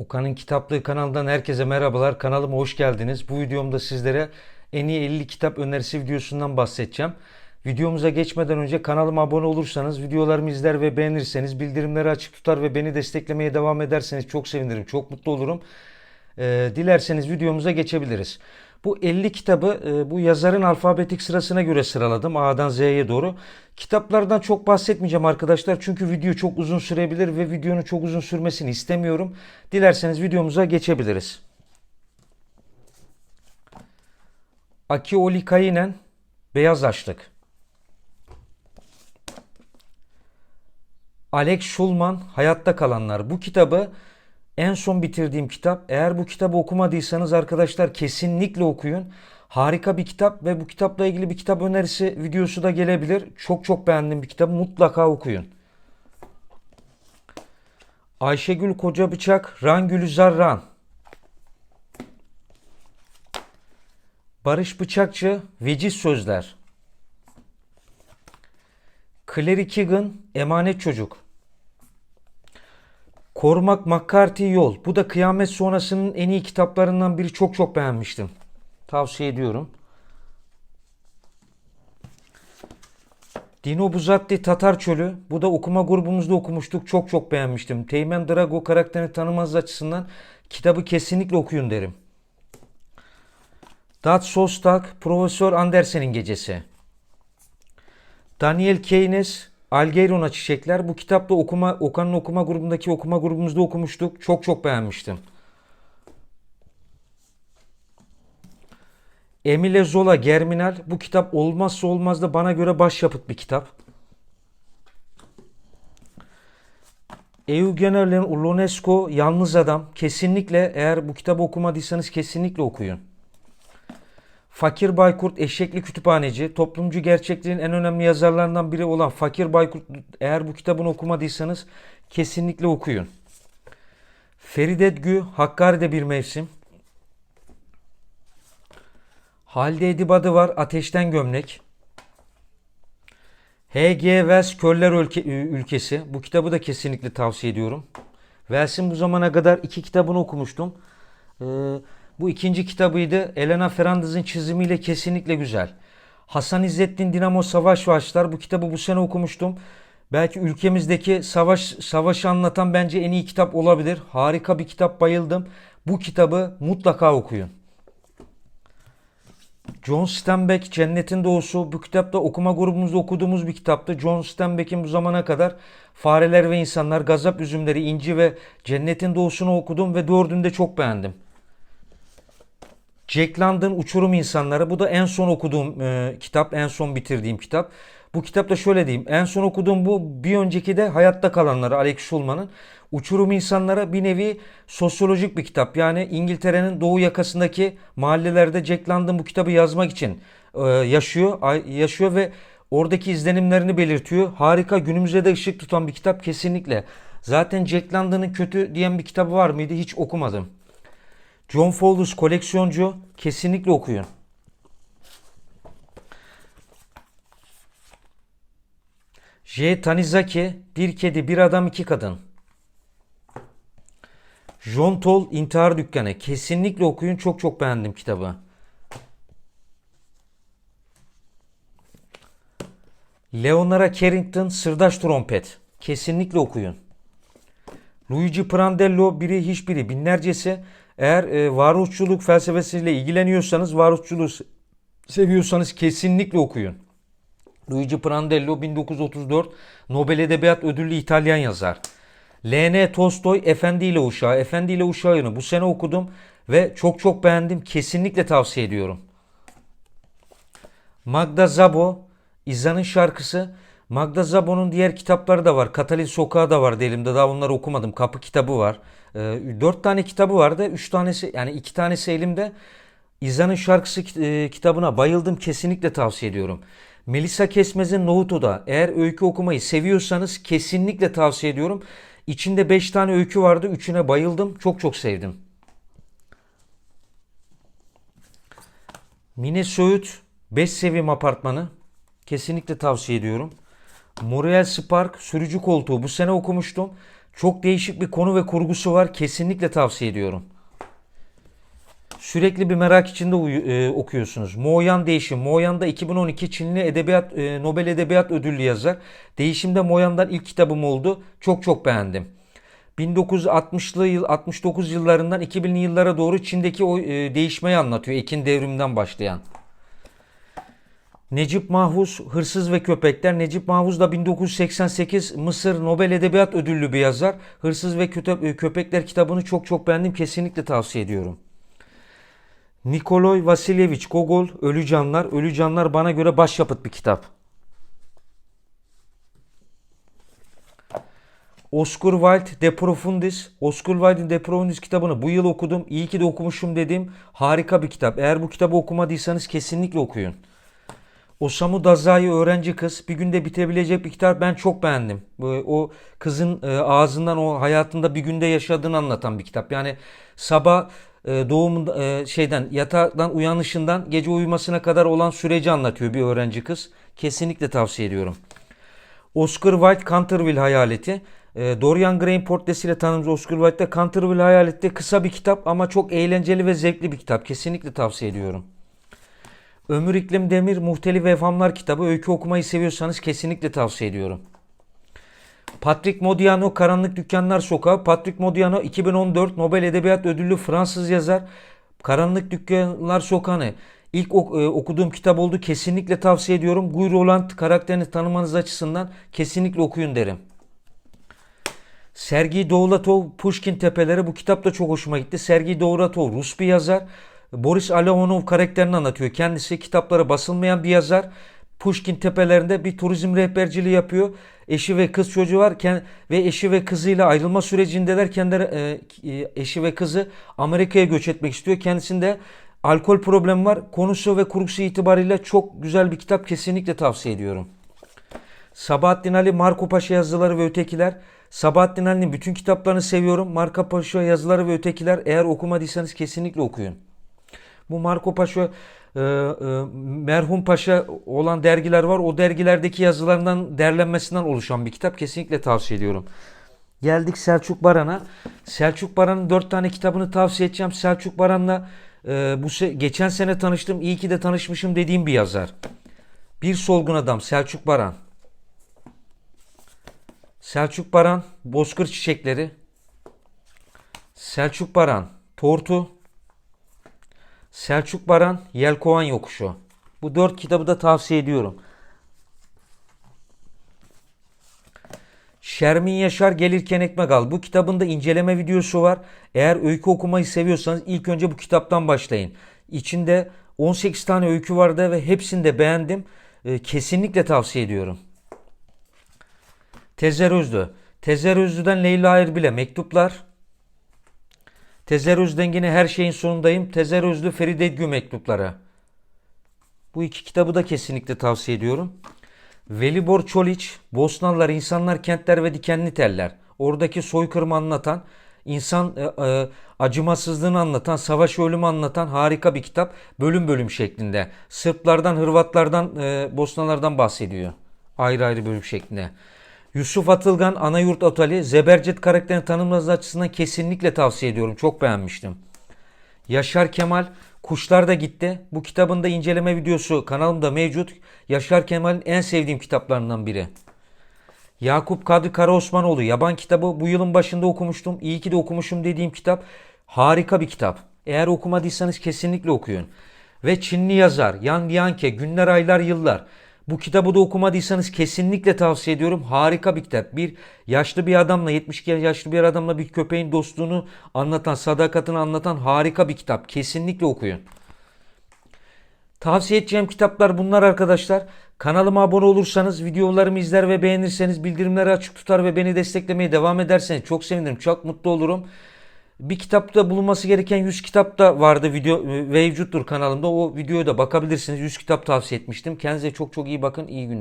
Okan'ın Kitaplığı kanalından herkese merhabalar. Kanalıma hoş geldiniz. Bu videomda sizlere en iyi 50 kitap önerisi videosundan bahsedeceğim. Videomuza geçmeden önce kanalıma abone olursanız, videolarımı izler ve beğenirseniz, bildirimleri açık tutar ve beni desteklemeye devam ederseniz çok sevinirim, çok mutlu olurum. Ee, dilerseniz videomuza geçebiliriz. Bu 50 kitabı e, bu yazarın alfabetik sırasına göre sıraladım A'dan Z'ye doğru. Kitaplardan çok bahsetmeyeceğim arkadaşlar çünkü video çok uzun sürebilir ve videonun çok uzun sürmesini istemiyorum. Dilerseniz videomuza geçebiliriz. Aki Olikainen Beyaz Açlık Alex Schulman Hayatta Kalanlar. Bu kitabı en son bitirdiğim kitap. Eğer bu kitabı okumadıysanız arkadaşlar kesinlikle okuyun. Harika bir kitap ve bu kitapla ilgili bir kitap önerisi videosu da gelebilir. Çok çok beğendim bir kitap. Mutlaka okuyun. Ayşegül Koca Bıçak, Ran Gülizar Ran. Barış Bıçakçı, Veciz Sözler. Clary Keegan, Emanet Çocuk. Korumak McCarthy Yol. Bu da kıyamet sonrasının en iyi kitaplarından biri. Çok çok beğenmiştim. Tavsiye ediyorum. Dino Buzatti Tatar Çölü. Bu da okuma grubumuzda okumuştuk. Çok çok beğenmiştim. Teğmen Drago karakterini tanımanız açısından kitabı kesinlikle okuyun derim. Dat Sostak, Profesör Andersen'in Gecesi. Daniel Keynes, Algeiron'a Çiçekler. Bu kitapta okuma, Okan'ın okuma grubundaki okuma grubumuzda okumuştuk. Çok çok beğenmiştim. Emile Zola Germinal. Bu kitap olmazsa olmaz da bana göre başyapıt bir kitap. Eugenio Ionesco Yalnız Adam. Kesinlikle eğer bu kitabı okumadıysanız kesinlikle okuyun. Fakir Baykurt Eşekli Kütüphaneci, toplumcu gerçekliğin en önemli yazarlarından biri olan Fakir Baykurt eğer bu kitabını okumadıysanız kesinlikle okuyun. Feride Edgü Hakkari'de bir mevsim. Halide Edibadı var Ateşten Gömlek. H.G. Wells Köller Ülke- Ülkesi. Bu kitabı da kesinlikle tavsiye ediyorum. Wells'in bu zamana kadar iki kitabını okumuştum. Ee, bu ikinci kitabıydı. Elena Ferrandez'in çizimiyle kesinlikle güzel. Hasan İzzettin Dinamo Savaş Başlar. Bu kitabı bu sene okumuştum. Belki ülkemizdeki savaş savaşı anlatan bence en iyi kitap olabilir. Harika bir kitap bayıldım. Bu kitabı mutlaka okuyun. John Steinbeck Cennetin Doğusu bu kitapta okuma grubumuzda okuduğumuz bir kitaptı. John Steinbeck'in bu zamana kadar Fareler ve İnsanlar, Gazap Üzümleri, İnci ve Cennetin Doğusu'nu okudum ve dördünü de çok beğendim. Jack London Uçurum İnsanları. Bu da en son okuduğum e, kitap, en son bitirdiğim kitap. Bu kitapta şöyle diyeyim. En son okuduğum bu bir önceki de Hayatta Kalanları Alex Schulman'ın. Uçurum İnsanlara bir nevi sosyolojik bir kitap. Yani İngiltere'nin doğu yakasındaki mahallelerde Jack London bu kitabı yazmak için e, yaşıyor, yaşıyor ve oradaki izlenimlerini belirtiyor. Harika, günümüze de ışık tutan bir kitap kesinlikle. Zaten Jack London'ın kötü diyen bir kitabı var mıydı? Hiç okumadım. John Fowles koleksiyoncu kesinlikle okuyun. J. Tanizaki Bir Kedi Bir Adam iki Kadın. John Toll İntihar Dükkanı kesinlikle okuyun çok çok beğendim kitabı. Leonora Carrington Sırdaş Trompet kesinlikle okuyun. Luigi Prandello biri hiçbiri binlercesi. Eğer e, varoluşçuluk felsefesiyle ilgileniyorsanız, varoluşçuluğu se- seviyorsanız kesinlikle okuyun. Luigi Prandello 1934 Nobel Edebiyat Ödüllü İtalyan yazar. L.N. Tolstoy Efendi ile Uşağı. Efendi ile Uşağı'nı bu sene okudum ve çok çok beğendim. Kesinlikle tavsiye ediyorum. Magda Zabo, İzza'nın şarkısı. Magda Zabo'nun diğer kitapları da var. Katalin Sokağı da var elimde. Daha onları okumadım. Kapı kitabı var. Ee, dört tane kitabı vardı. Üç tanesi yani iki tanesi elimde. İzza'nın şarkısı e, kitabına bayıldım. Kesinlikle tavsiye ediyorum. Melisa Kesmez'in Nohuto'da eğer öykü okumayı seviyorsanız kesinlikle tavsiye ediyorum. İçinde 5 tane öykü vardı. Üçüne bayıldım. Çok çok sevdim. Mine Söğüt 5 Sevim Apartmanı. Kesinlikle tavsiye ediyorum. Muriel Spark Sürücü Koltuğu bu sene okumuştum. Çok değişik bir konu ve kurgusu var. Kesinlikle tavsiye ediyorum. Sürekli bir merak içinde e, okuyorsunuz. Moyan Değişim. Moyan da 2012 Çinli Edebiyat e, Nobel Edebiyat Ödüllü yazar. Değişimde Moyan'dan ilk kitabım oldu. Çok çok beğendim. 1960'lı yıl 69 yıllarından 2000'li yıllara doğru Çin'deki o e, değişmeyi anlatıyor. Ekin devriminden başlayan. Necip Mahfuz Hırsız ve Köpekler. Necip Mahfuz da 1988 Mısır Nobel Edebiyat Ödüllü bir yazar. Hırsız ve Köte- Köpekler kitabını çok çok beğendim. Kesinlikle tavsiye ediyorum. Nikolay Vasilyevich Gogol Ölü Canlar. Ölü Canlar bana göre başyapıt bir kitap. Oscar Wilde De Profundis. Oscar Wilde'in De Profundis kitabını bu yıl okudum. İyi ki de okumuşum dediğim harika bir kitap. Eğer bu kitabı okumadıysanız kesinlikle okuyun. Osamu Dazai Öğrenci Kız bir günde bitebilecek bir kitap ben çok beğendim. O kızın e, ağzından o hayatında bir günde yaşadığını anlatan bir kitap. Yani sabah e, doğumunda e, şeyden yataktan uyanışından gece uyumasına kadar olan süreci anlatıyor bir öğrenci kız. Kesinlikle tavsiye ediyorum. Oscar Wilde Canterville Hayaleti. Dorian Gray'in portresiyle tanımız Oscar Wilde'de Canterville Hayaleti kısa bir kitap ama çok eğlenceli ve zevkli bir kitap. Kesinlikle tavsiye ediyorum. Ömür İklim Demir Muhtelif Evhamlar kitabı öykü okumayı seviyorsanız kesinlikle tavsiye ediyorum. Patrick Modiano Karanlık Dükkanlar Sokağı. Patrick Modiano 2014 Nobel Edebiyat Ödüllü Fransız yazar. Karanlık Dükkanlar Sokağı'nı ilk e, okuduğum kitap oldu. Kesinlikle tavsiye ediyorum. Guy Roland karakterini tanımanız açısından kesinlikle okuyun derim. Sergey Dovlatov Pushkin Tepeleri bu kitap da çok hoşuma gitti. Sergey Dovlatov Rus bir yazar. Boris Alehonov karakterini anlatıyor. Kendisi kitaplara basılmayan bir yazar. Pushkin Tepelerinde bir turizm rehberciliği yapıyor. Eşi ve kız çocuğu var ve eşi ve kızıyla ayrılma sürecindeler. Kendileri e, e, eşi ve kızı Amerika'ya göç etmek istiyor. Kendisinde alkol problemi var. Konusu ve kurgusu itibariyle çok güzel bir kitap. Kesinlikle tavsiye ediyorum. Sabahattin Ali, Marco Paşa yazıları ve ötekiler. Sabahattin Ali'nin bütün kitaplarını seviyorum. Marco Paşa yazıları ve ötekiler eğer okumadıysanız kesinlikle okuyun. Bu Marco Paşa e, e, merhum Paşa olan dergiler var. O dergilerdeki yazılarından derlenmesinden oluşan bir kitap. Kesinlikle tavsiye ediyorum. Geldik Selçuk Baran'a. Selçuk Baran'ın dört tane kitabını tavsiye edeceğim. Selçuk Baran'la e, bu se- geçen sene tanıştım. İyi ki de tanışmışım dediğim bir yazar. Bir solgun adam Selçuk Baran. Selçuk Baran Bozkır Çiçekleri. Selçuk Baran Tortu. Selçuk Baran Yelkovan Yokuşu. Bu dört kitabı da tavsiye ediyorum. Şermin Yaşar Gelirken Ekmek Al. Bu kitabın da inceleme videosu var. Eğer öykü okumayı seviyorsanız ilk önce bu kitaptan başlayın. İçinde 18 tane öykü vardı ve hepsini de beğendim. Ee, kesinlikle tavsiye ediyorum. Tezer Özlü. Tezer Özlü'den Leyla Erbil'e mektuplar. Tezer Özden yine her şeyin sonundayım. Tezer Özlü Feride Edgü mektupları. Bu iki kitabı da kesinlikle tavsiye ediyorum. Velibor Çoliç, Bosnalılar, İnsanlar, Kentler ve Dikenli Teller. Oradaki soykırımı anlatan, insan e, e, acımasızlığını anlatan, savaş ölümü anlatan harika bir kitap. Bölüm bölüm şeklinde. Sırplardan, Hırvatlardan, e, Bosnalardan bahsediyor. Ayrı ayrı bölüm şeklinde. Yusuf Atılgan Anayurt Otali Zebercet karakterini tanımlaması açısından kesinlikle tavsiye ediyorum. Çok beğenmiştim. Yaşar Kemal Kuşlar da gitti. Bu kitabın da inceleme videosu kanalımda mevcut. Yaşar Kemal'in en sevdiğim kitaplarından biri. Yakup Kadri Karaosmanoğlu Yaban kitabı bu yılın başında okumuştum. İyi ki de okumuşum dediğim kitap. Harika bir kitap. Eğer okumadıysanız kesinlikle okuyun. Ve Çinli yazar Yan Lianke Günler Aylar Yıllar. Bu kitabı da okumadıysanız kesinlikle tavsiye ediyorum. Harika bir kitap. Bir yaşlı bir adamla 72 yaşlı bir adamla bir köpeğin dostluğunu anlatan, sadakatini anlatan harika bir kitap. Kesinlikle okuyun. Tavsiye edeceğim kitaplar bunlar arkadaşlar. Kanalıma abone olursanız, videolarımı izler ve beğenirseniz, bildirimleri açık tutar ve beni desteklemeye devam ederseniz çok sevinirim. Çok mutlu olurum. Bir kitapta bulunması gereken 100 kitap da vardı video mevcuttur kanalımda. O videoya da bakabilirsiniz. 100 kitap tavsiye etmiştim. Kendinize çok çok iyi bakın. İyi günler.